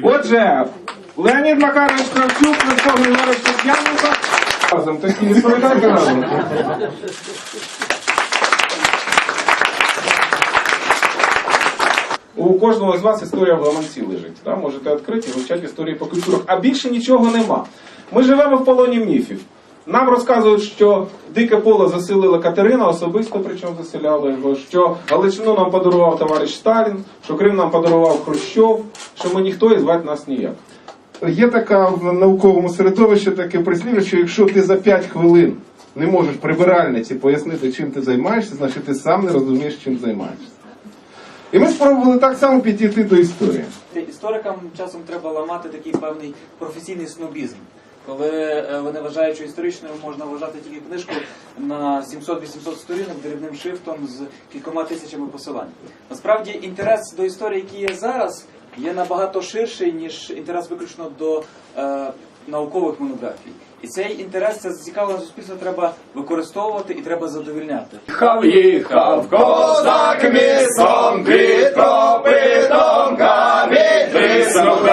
Отже, Леонід Макарович Кравчук, Верховний Григорович Шевченко. Разом не відповідати разом. У кожного з вас історія в ламанці лежить. Да? Можете відкрити і вивчати історії по культурах. А більше нічого нема. Ми живемо в полоні міфів. Нам розказують, що дике поле заселила Катерина, особисто причому заселяла його, що Галичину нам подарував товариш Сталін, що Крим нам подарував Хрущов, що ми ніхто і звати нас ніяк. Є така в науковому середовищі таке прислів'я, що якщо ти за 5 хвилин не можеш прибиральниці пояснити, чим ти займаєшся, значить ти сам не розумієш, чим займаєшся. І ми спробували так само підійти до історії. Історикам часом треба ламати такий певний професійний снобізм. Коли е, вони вважають, що історичною можна вважати тільки книжку на 700-800 сторінок дрібним шрифтом з кількома тисячами посилань. Насправді інтерес до історії, який є зараз, є набагато ширший, ніж інтерес виключно до е, наукових монографій. І цей інтерес, це зацікавлення суспільства треба використовувати і треба задовільняти. Їхав, їхав, козак містом під копитом камінь, тріснув